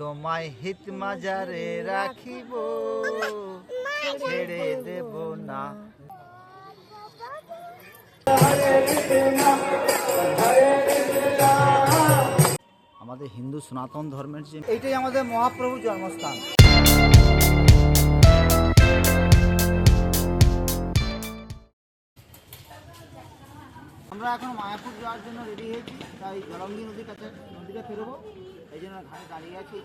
তোমায় হিত মাজারে রাখিব, ছেড়ে দেব না। আমাদের হিন্দু সনাতন ধর্মের যে এইটাই আমাদের মহাপ্রভুর জন্মস্থান। আমরা এখন মায়াপুর যাওয়ার জন্য রেডি হয়েছি, তাই জলঙ্গি নদীর কাছে নদীটা ফেরবো। এই জন্য ঘাটে দাঁড়িয়ে আছি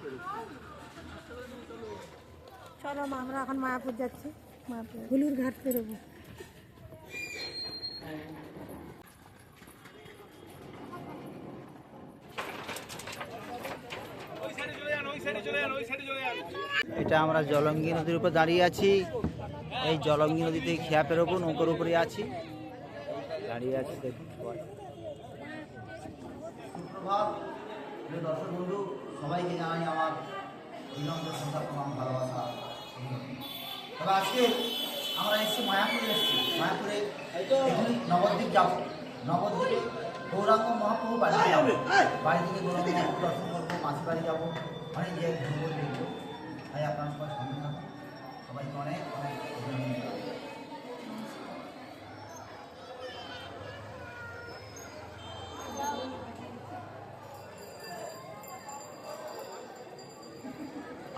চলো মা, আমরা এখন মায়াপুর যাচ্ছি। মায়াপুর হুলুর ঘাট পেরোবো এটা আমরা জলঙ্গি নদীর উপর দাঁড়িয়ে আছি। এই জলঙ্গি নদীতে খেয়া পেরোবো নৌকার উপরে আছি। দাঁড়িয়ে আছি দেখুন। সবাই দর্শক বন্ধু সবাইকে জানাই আমার বিনম্র শ্রদ্ধা প্রণাম ভালোবাসা তবে আজকে আমরা এসেছি মায়াপুরে এসেছি। মায়াপুরে নবদ্বীপ যাব। নবদ্বীপে গৌরাঙ্গ মহাপ্রভু বাড়ি যাব। বাড়ি থেকে গৌরাঙ্গ মহাপ্রভু দর্শন করব মাসির বাড়ি যাব। অনেক জায়গায় ঘুরবো দেখব। তাই আপনার সবাই সঙ্গে থাকুন। সবাইকে অনেক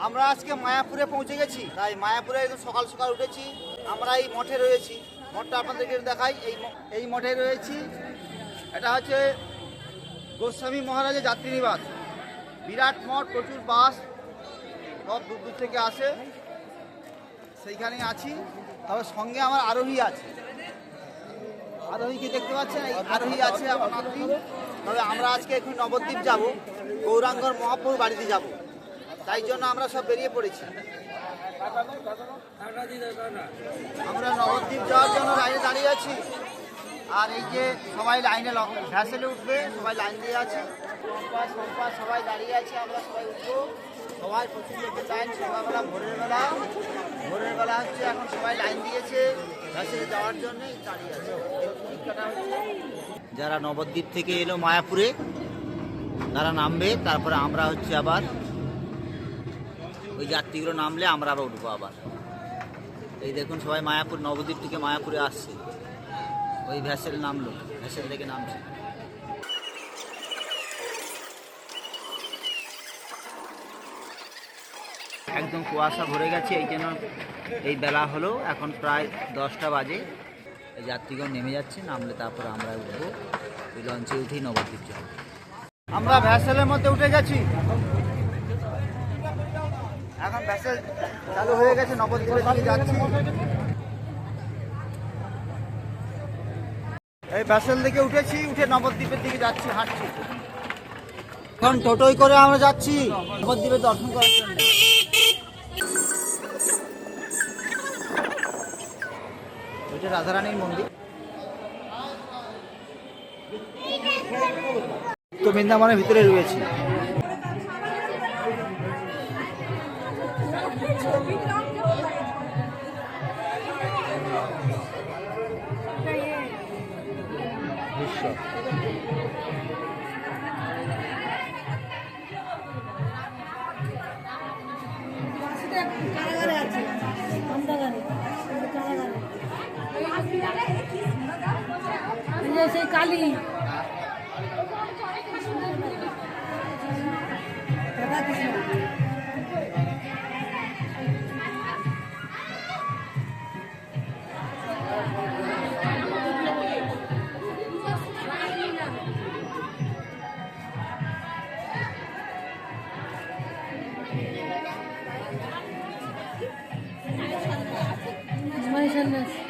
আমরা আজকে মায়াপুরে পৌঁছে গেছি। তাই মায়াপুরে একদম সকাল সকাল উঠেছি। আমরা এই মঠে রয়েছি। মঠটা আপনাদেরকে দেখাই। এই এই মঠে রয়েছি। এটা হচ্ছে গোস্বামী মহারাজের যাত্রী নিবাস বিরাট মঠ, প্রচুর বাস, সব দূর দূর থেকে আসে। সেইখানে আছি। তবে সঙ্গে আমার আরোহী আছে। আরোহীকে দেখতে পাচ্ছেন? আরোহী আছে আমার তবে আমরা আজকে একটু নবদ্বীপ যাব। গৌরাঙ্গর মহাপ্রভু বাড়িতে যাব। তাই জন্য আমরা সব বেরিয়ে পড়েছি। আমরা নবদ্বীপ যাওয়ার জন্য লাইনে দাঁড়িয়ে আছি। আর এই যে সবাই লাইনে ভ্যাসেলে উঠবে, সবাই লাইন দিয়ে আছে। সবাই দাঁড়িয়ে আছে, আমরা সবাই উঠবো। সবাই লোকের লাইন সকালবেলা, ভোরের বেলা। ভোরের বেলা হচ্ছে এখন সবাই লাইন দিয়েছে, ভ্যাসেলে যাওয়ার জন্যই দাঁড়িয়ে আছে। যারা নবদ্বীপ থেকে এলো মায়াপুরে, তারা নামবে, তারপরে আমরা হচ্ছে আবার ওই যাত্রীগুলো নামলে আমরা আবার উঠবো আবার। এই দেখুন সবাই মায়াপুর, নবদ্বীপ থেকে মায়াপুরে আসছে। ওই ভ্যাসেল নামলো, ভ্যাসেল থেকে নামছে। একদম কুয়াশা ভরে গেছে, এই জন্য এই বেলা হলো, এখন প্রায় দশটা বাজে। এই যাত্রীগণ নেমে যাচ্ছে, নামলে তারপরে আমরা উঠবো। ওই লঞ্চে উঠেই নবদ্বীপ যাব। আমরা ভ্যাসেলের মধ্যে উঠে গেছি। এখন ভ্যাসেল চালু হয়ে গেছে নবদ্বীপের দিকে যাচ্ছি। এই ভ্যাসেল থেকে উঠেছি, উঠে নবদ্বীপের দিকে যাচ্ছি, হাঁটছি। এখন টোটোই করে আমরা যাচ্ছি নবদ্বীপের দর্শন করার জন্য। ওইটা রাধারানীর মন্দির। তো বৃন্দাবনের ভিতরে রয়েছি। সেই কালী।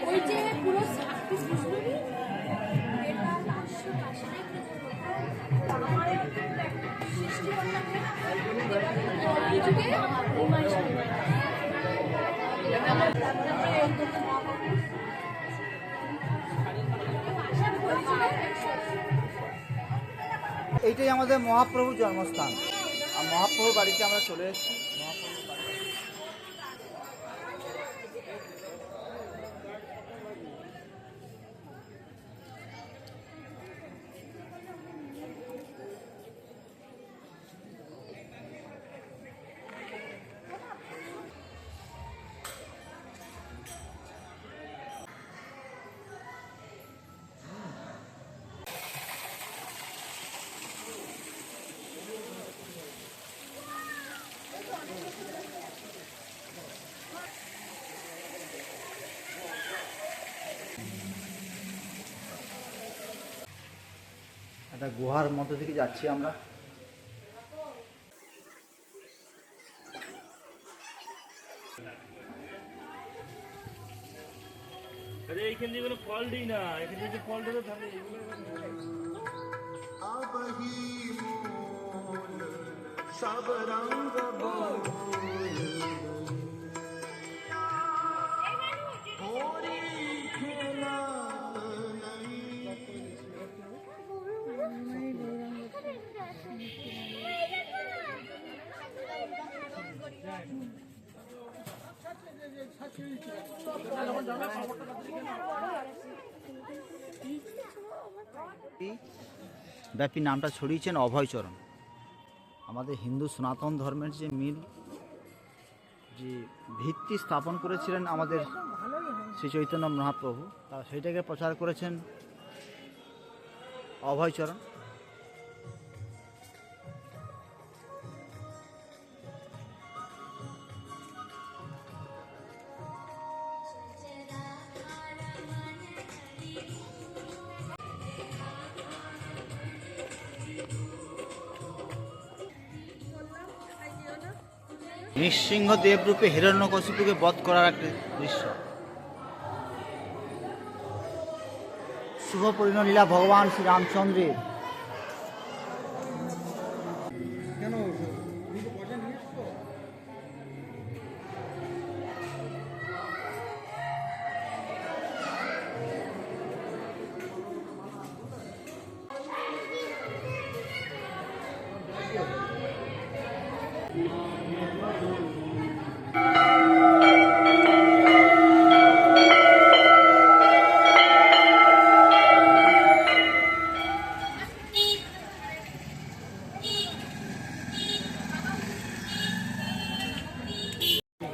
ওই যে পুরো এইটাই আমাদের মহাপ্রভুর জন্মস্থান। আর মহাপ্রভুর বাড়িতে আমরা চলে এসেছি। একটা গুহার মধ্যে থেকে যাচ্ছি আমরা। আরে এইখান দিয়ে কোনো ফল দিই না এখান থেকে ফল তাহলে এগুলো ব্যাপী নামটা ছড়িয়েছেন অভয়চরণ আমাদের হিন্দু সনাতন ধর্মের যে মিল, যে ভিত্তি স্থাপন করেছিলেন আমাদের শ্রী চৈতন্য মহাপ্রভু, তা সেইটাকে প্রচার করেছেন অভয়চরণ নৃসিংহ দেবরূপে হিরণ্যকশিপুকে বধ করার একটা দৃশ্য। শুভ পরিণলীলা ভগবান শ্রী রামচন্দ্রের।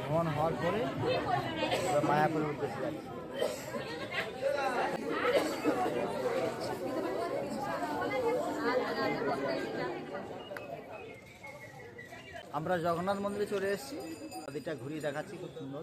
ভ্রমণ হওয়ার পরে এবার মায়াপুরের উদ্দেশ্যে যাচ্ছি আমরা জগন্নাথ মন্দিরে চলে এসেছি। নদীটা ঘুরিয়ে দেখাচ্ছি, খুব সুন্দর।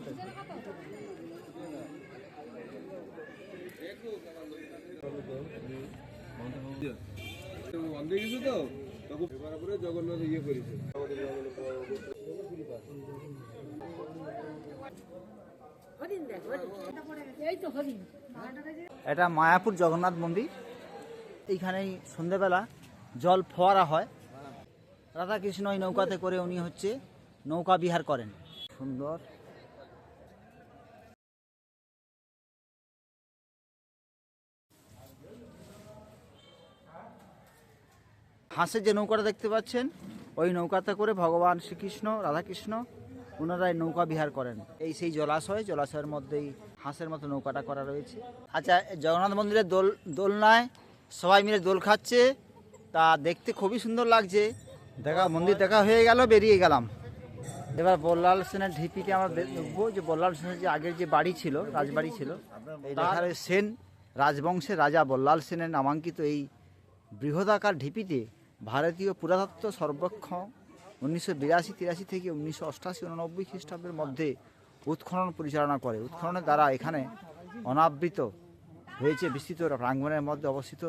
এটা মায়াপুর জগন্নাথ মন্দির। এইখানেই সন্ধেবেলা জল ফোয়ারা হয়। রাধাকৃষ্ণ ওই নৌকাতে করে উনি হচ্ছে নৌকা বিহার করেন। সুন্দর। হাঁসের যে নৌকাটা দেখতে পাচ্ছেন, ওই নৌকাতে করে ভগবান শ্রীকৃষ্ণ, রাধাকৃষ্ণ ওনারা এই নৌকা বিহার করেন। এই সেই জলাশয়, জলাশয়ের মধ্যেই হাঁসের মতো নৌকাটা করা রয়েছে। আচ্ছা জগন্নাথ মন্দিরের দোল দোলনায় সবাই মিলে দোল খাচ্ছে। তা দেখতে খুবই সুন্দর লাগছে। দেখা মন্দির দেখা হয়ে গেল বেরিয়ে গেলাম। এবার বল্লাল সেনের ঢিপিতে আমরা দেখব যে বল্লাল সেনের যে আগের যে বাড়ি ছিল রাজবাড়ি ছিল এই সেন রাজবংশের রাজা বল্লাল সেনের নামাঙ্কিত এই বৃহদাকার ঢিপিতে ভারতীয় পুরাতত্ত্ব সর্বেক্ষণ উনিশশো বিরাশি তিরাশি থেকে উনিশশো অষ্টাশি উননব্বই খ্রিস্টাব্দের মধ্যে উৎখনন পরিচালনা করে। উৎখননের দ্বারা এখানে অনাবৃত হয়েছে বিস্তৃত প্রাঙ্গণের মধ্যে অবস্থিত।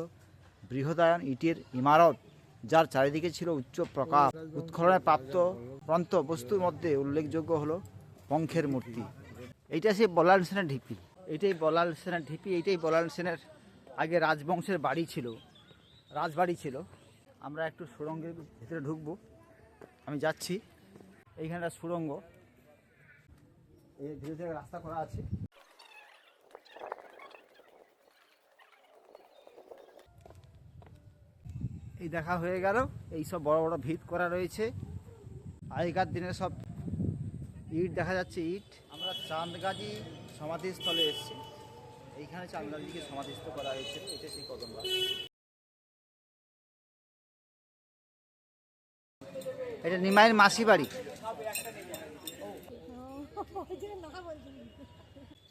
বৃহদায়ন ইটের ইমারত, যার চারিদিকে ছিল উচ্চ প্রকার উৎখননে প্রাপ্ত প্রান্ত বস্তুর মধ্যে উল্লেখযোগ্য হলো পঙ্খের মূর্তি। এইটা সে বলাল সেনের ঢিপি। এইটাই বলাল সেনের ঢিপি, এইটাই বলাল সেনের আগে রাজবংশের বাড়ি ছিল। রাজবাড়ি ছিল। আমরা একটু সুড়ঙ্গের ভিতরে ঢুকবো। আমি যাচ্ছি। এইখানটা সুড়ঙ্গ। এই ধীরে ধীরে রাস্তা করা আছে। এই দেখা হয়ে গেল। এই সব বড় বড় ভিত করা রয়েছে। আগেকার দিনের সব ইট দেখা যাচ্ছে, ইট। আমরা চাঁদগাজি সমাধিস্থলে এসেছি। এইখানে চাঁদগাজিকে সমাধিস্থ করা হয়েছিল এটা সেই কদমবা এটা নিমাইয়ের মাসি বাড়ি।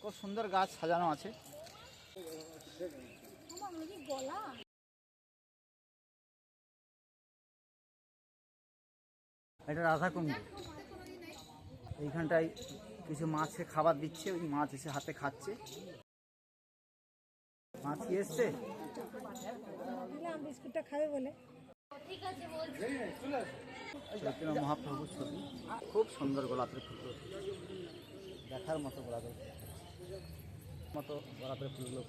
খুব সুন্দর গাছ সাজানো আছে। এটা রাধাকুণ্ড। এইখানটায় কিছু মাছকে খাবার দিচ্ছে, ওই মাছ এসে হাতে খাচ্ছে। মাছ কি এসছে? বিস্কুটটা খাবে বলে মহাপ্রভুর ছবি। খুব সুন্দর গোলাপের ফুলগুলো। দেখার মতো গোলাপের। মতো গোলাপের ফুলগুলো।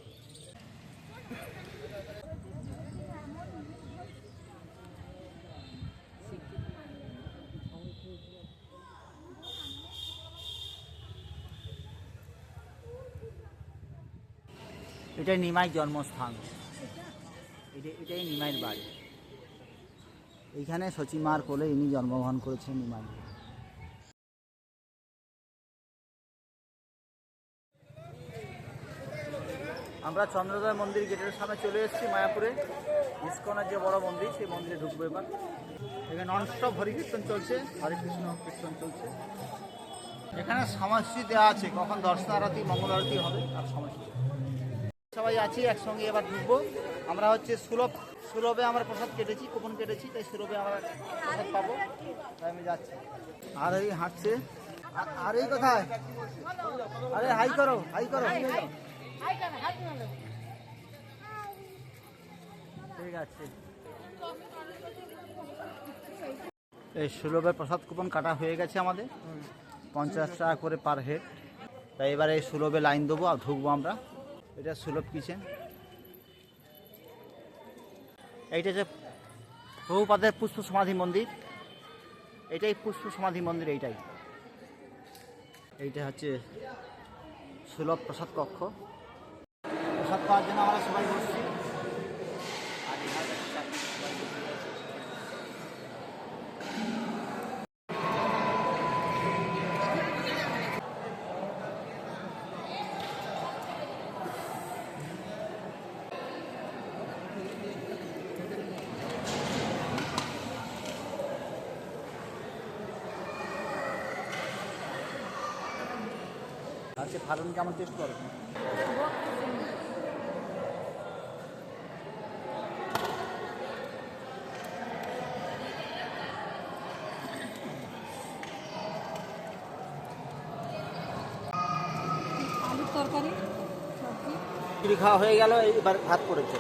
এটাই নিমাই জন্মস্থান। এটা এটাই নিমাইয়ের বাড়ি। এইখানে সচিমার কোলে ইনি জন্মগ্রহণ করেছেন নিমাই। আমরা চন্দ্রোদয় মন্দির গেটের সামনে চলে এসেছি মায়াপুরে। ইস্কনের যে বড় মন্দির সেই মন্দিরে ঢুকবো এবার। এখানে ননস্টপ হরিকীর্তন চলছে হরে কৃষ্ণ কীর্তন চলছে। এখানে সময়সূচি দেওয়া আছে কখন দর্শন আরতি মঙ্গল আরতি হবে আর সময়সূচি সবাই আছি একসঙ্গে এবার ঢুকবো। আমরা হচ্ছে সুলভ সুলভে আমরা প্রসাদ কেটেছি কুপন কেটেছি তাই সুলভে আমরা প্রসাদ পাবো। তাই আমি যাচ্ছি। আর এই হাঁটছে। আর- এই কোথায়? আরে হাই করো হাই করো। ঠিক আছে। এই সুলভের প্রসাদ কুপন কাটা হয়ে গেছে আমাদের। পঞ্চাশ টাকা করে পার হেড। তাই এবারে এই সুলভে লাইন দেবো আর ঢুকবো আমরা। এটা সুলভ কিচেন। এইটা যে প্রভুপাদের পুষ্প সমাধি মন্দির, এটাই পুষ্প সমাধি মন্দির এইটাই। এইটা হচ্ছে সুলভ প্রসাদ কক্ষ। প্রসাদ পাওয়ার জন্য আমরা সবাই বসছি। আজকে ফারুন কেমন টেস্ট করো? আলুর তরকারি সবজি। খাওয়া হয়ে গেল এবার ভাত করেছে।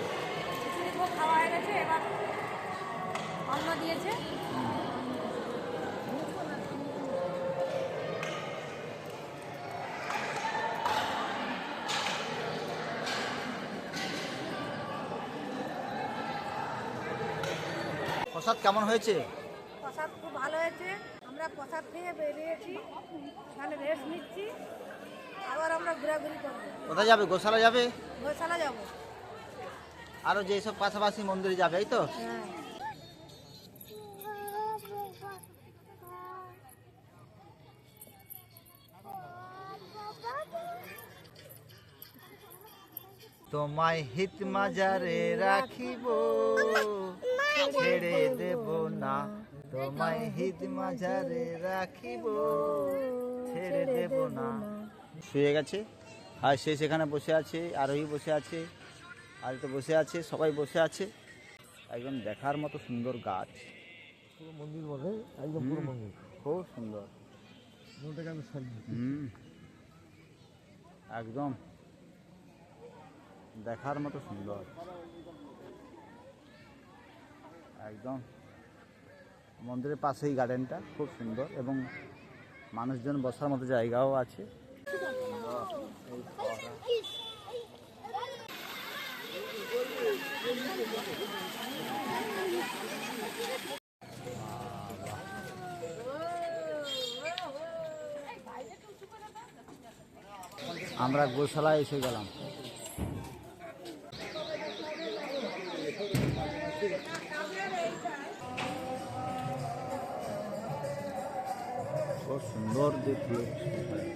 খাওয়া হয়ে গেছে এবার অন্ন দিয়েছে। প্রসাদ কেমন হয়েছে? প্রসাদ খুব ভালো হয়েছে। আমরা প্রসাদ খেয়ে বেরিয়েছি এখানে রেস্ট নিচ্ছি। আবার আমরা ঘোরাঘুরি করব। কোথায় যাবে? গোশালা যাবে? গোশালা যাব। আরও যেসব পাশাপাশি মন্দিরে যাবে এই তো? হ্যাঁ। তোমায় হিত মাজারে রাখিব। ছেড়ে দেব না। তোমায় হিত মাঝারে রাখিব। ছেড়ে দেব না। শুয়ে গেছে। আর সে সেখানে বসে আছে আরোহী বসে আছে আর তো বসে আছে সবাই বসে আছে। একদম দেখার মতো সুন্দর গাছ। মন্দির বলে একদম পুরো মন্দির। খুব সুন্দর। হুম একদম দেখার মতো সুন্দর। একদম। মন্দিরের পাশেই গার্ডেনটা খুব সুন্দর এবং মানুষজন বসার মতো জায়গাও আছে। আমরা গোশালায় এসে গেলাম। Yeah.